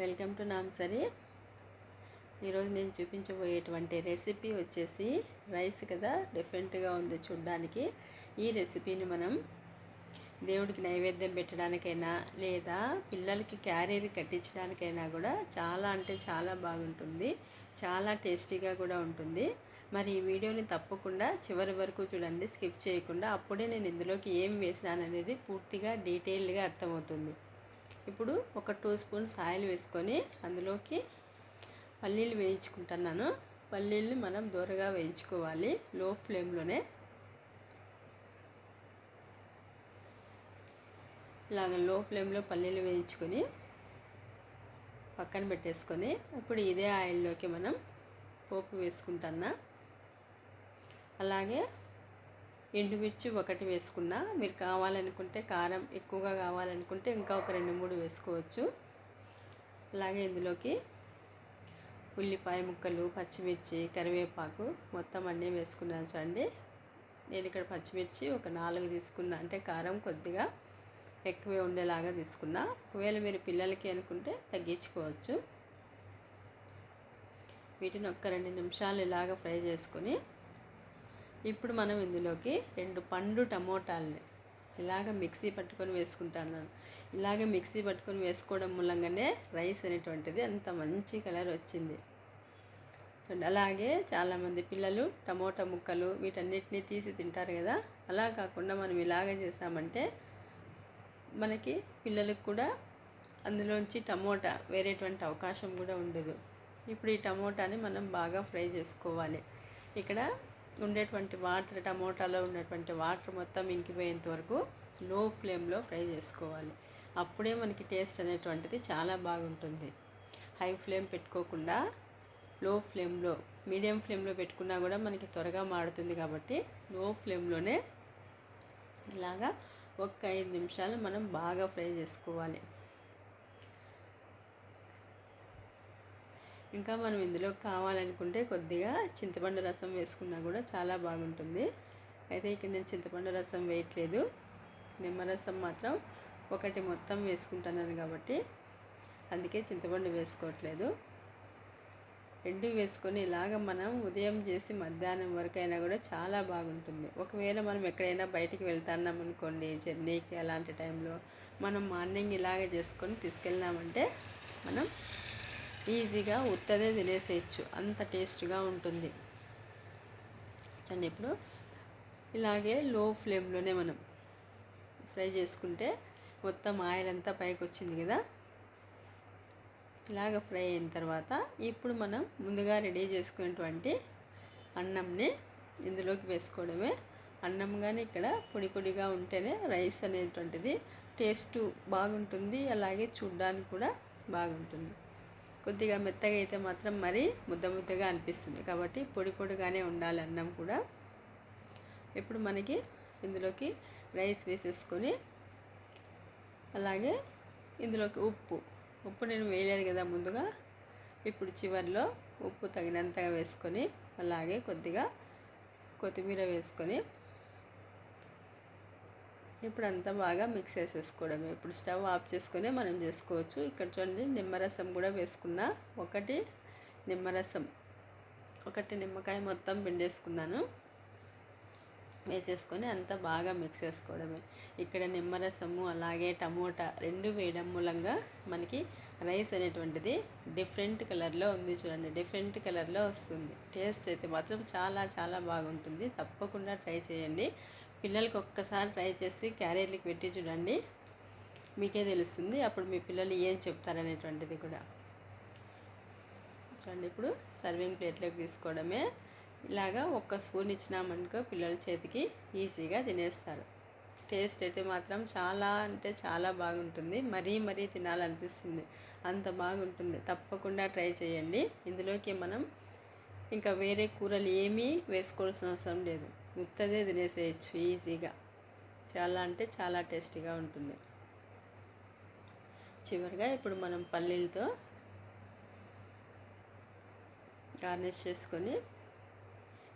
Welcome to నామ్సరీ ఈరోజు నేను చూపించబోయేటువంటి recipe వచ్చేసి రైస్ కదా డిఫరెంట్గా ఉంది చూడ్డానికి. ఈ రెసిపీని మనం దేవుడికి నైవేద్యం పెట్టడానికైనా లేదా పిల్లలకి క్యారీర్ కట్టించడానికైనా కూడా చాలా అంటే చాలా బాగుంటుంది. చాలా టేస్టీగా కూడా ఉంటుంది. మరి ఈ వీడియోని తప్పకుండా చివరి వరకు చూడండి స్కిప్ చేయకుండా. అప్పుడే నేను ఇందులోకి ఏం వేసినాననేది పూర్తిగా డీటెయిల్డ్గా అర్థమవుతుంది. ఇప్పుడు ఒక టూ స్పూన్స్ ఆయిల్ వేసుకొని అందులోకి పల్లీలు వేయించుకుంటున్నాను. పల్లీలు మనం దూరగా వేయించుకోవాలి లో ఫ్లేమ్లోనే. ఇలాగ లో ఫ్లేమ్లో పల్లీలు వేయించుకొని పక్కన పెట్టేసుకొని ఇప్పుడు ఇదే ఆయిల్లోకి మనం పోపు వేసుకుంటున్నా. అలాగే ఎండుమిర్చి ఒకటి వేసుకున్నా. మీరు కావాలనుకుంటే కారం ఎక్కువగా కావాలనుకుంటే ఇంకా ఒక రెండు మూడు వేసుకోవచ్చు. అలాగే ఇందులోకి ఉల్లిపాయ ముక్కలు పచ్చిమిర్చి కరివేపాకు మొత్తం అన్నీ వేసుకున్నాను చూడండి. నేను ఇక్కడ పచ్చిమిర్చి ఒక నాలుగు తీసుకున్నా. అంటే కారం కొద్దిగా ఎక్కువే ఉండేలాగా తీసుకున్నా. ఒకవేళ మీరు పిల్లలకి అనుకుంటే తగ్గించుకోవచ్చు. వీటిని ఒక్క రెండు నిమిషాలు ఇలాగ ఫ్రై చేసుకొని ఇప్పుడు మనం ఇందులోకి రెండు పండు టమోటాలని ఇలాగ మిక్సీ పట్టుకొని వేసుకుంటాను. ఇలాగ మిక్సీ పట్టుకొని వేసుకోవడం మూలంగానే రైస్ అనేటువంటిది అంత మంచి కలర్ వచ్చింది. చూడండి అలాగే చాలామంది పిల్లలు టమోటా ముక్కలు వీటన్నిటిని తీసి తింటారు కదా. అలా కాకుండా మనం ఇలాగ చేసామంటే మనకి పిల్లలకు కూడా అందులోంచి టమోటా వేరేటువంటి అవకాశం కూడా ఉండదు. ఇప్పుడు ఈ టమోటాని మనం బాగా ఫ్రై చేసుకోవాలి. ఇక్కడ ఉండేటువంటి వాటర్ టమోటాలో ఉన్నటువంటి వాటర్ మొత్తం ఇంకిపోయేంత వరకు లో ఫ్లేమ్లో ఫ్రై చేసుకోవాలి. అప్పుడే మనకి టేస్ట్ అనేటువంటిది చాలా బాగుంటుంది. హై ఫ్లేమ్ పెట్టుకోకుండా లో ఫ్లేమ్లో మీడియం ఫ్లేమ్లో పెట్టుకున్నా కూడా మనకి త్వరగా మాడుతుంది కాబట్టి లో ఫ్లేమ్లోనే ఇలాగా ఒక ఐదు నిమిషాలు మనం బాగా ఫ్రై చేసుకోవాలి. ఇంకా మనం ఇందులో కావాలనుకుంటే కొద్దిగా చింతపండు రసం వేసుకున్నా కూడా చాలా బాగుంటుంది. అయితే ఇక్కడ నేను చింతపండు రసం వేయట్లేదు. నిమ్మరసం మాత్రం ఒకటి మొత్తం వేసుకుంటున్నాను కాబట్టి అందుకే చింతపండు వేసుకోవట్లేదు. రెండు వేసుకొని ఇలాగ మనం ఉదయం చేసి మధ్యాహ్నం వరకు అయినా కూడా చాలా బాగుంటుంది. ఒకవేళ మనం ఎక్కడైనా బయటికి వెళ్తున్నాం అనుకోండి జర్నీకి అలాంటి టైంలో మనం మార్నింగ్ ఇలాగ చేసుకొని తీసుకెళ్ళినామంటే మనం ఈజీగా ఉత్తదే తినేసేయచ్చు. అంత టేస్ట్గా ఉంటుంది. చూడండి ఇప్పుడు ఇలాగే లో ఫ్లేమ్లోనే మనం ఫ్రై చేసుకుంటే మొత్తం ఆయిల్ అంతా పైకి వచ్చింది కదా? ఇలాగ ఫ్రై అయిన తర్వాత ఇప్పుడు మనం ముందుగా రెడీ చేసుకున్నటువంటి అన్నంని ఇందులోకి వేసుకోవడమే. అన్నం కానీ ఇక్కడ పొడి పొడిగా ఉంటేనే రైస్ అనేటువంటిది టేస్ట్ బాగుంటుంది. అలాగే చూడ్డానికి కూడా బాగుంటుంది. కొద్దిగా మెత్తగా అయితే మాత్రం మరీ ముద్ద ముద్దగా అనిపిస్తుంది. కాబట్టి పొడి పొడిగానే ఉండాలి అన్నం కూడా. ఇప్పుడు మనకి ఇందులోకి రైస్ వేసేసుకొని అలాగే ఇందులోకి ఉప్పు. ఉప్పు నేను వేయలేదు కదా ముందుగా. ఇప్పుడు చివరిలో ఉప్పు తగినంతగా వేసుకొని అలాగే కొద్దిగా కొత్తిమీర వేసుకొని ఇప్పుడు అంతా బాగా మిక్స్ చేసేసుకోవడమే. ఇప్పుడు స్టవ్ ఆఫ్ చేసుకొని మనం చేసుకోవచ్చు. ఇక్కడ చూడండి నిమ్మరసం కూడా వేసుకున్న ఒకటి నిమ్మరసం ఒకటి నిమ్మకాయ మొత్తం పిండేసుకున్నాను. వేసేసుకొని అంతా బాగా మిక్స్ చేసుకోవడమే. ఇక్కడ నిమ్మరసము అలాగే టమోటా రెండు వేయడం మూలంగా మనకి రైస్ అనేటువంటిది డిఫరెంట్ కలర్లో ఉంది చూడండి. డిఫరెంట్ కలర్లో వస్తుంది. టేస్ట్ అయితే మాత్రం చాలా చాలా బాగుంటుంది. తప్పకుండా ట్రై చేయండి. పిల్లలకి ఒక్కసారి ట్రై చేసి క్యారియర్లకు పెట్టి చూడండి. మీకే తెలుస్తుంది అప్పుడు మీ పిల్లలు ఏం చెప్తారనేటువంటిది కూడా. చూడండి ఇప్పుడు సర్వింగ్ ప్లేట్లోకి తీసుకోవడమే. ఇలాగా ఒక్క స్పూన్ ఇచ్చినామనుకో పిల్లల చేతికి ఈజీగా తినేస్తారు. టేస్ట్ అయితే మాత్రం చాలా అంటే చాలా బాగుంటుంది. మరీ మరీ తినాలనిపిస్తుంది. అంత బాగుంటుంది. తప్పకుండా ట్రై చేయండి. ఇందులోకి మనం ఇంకా వేరే కూరలు ఏమీ వేసుకోవాల్సిన అవసరం లేదు. ఉత్తదే తినేసేయచ్చు ఈజీగా. చాలా అంటే చాలా టేస్టీగా ఉంటుంది. చివరిగా ఇప్పుడు మనం పల్లీలతో గార్నిష్ చేసుకొని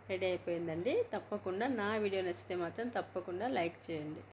రెడీ అయిపోయిందండి. తప్పకుండా నా వీడియో నచ్చితే మాత్రం తప్పకుండా లైక్ చేయండి.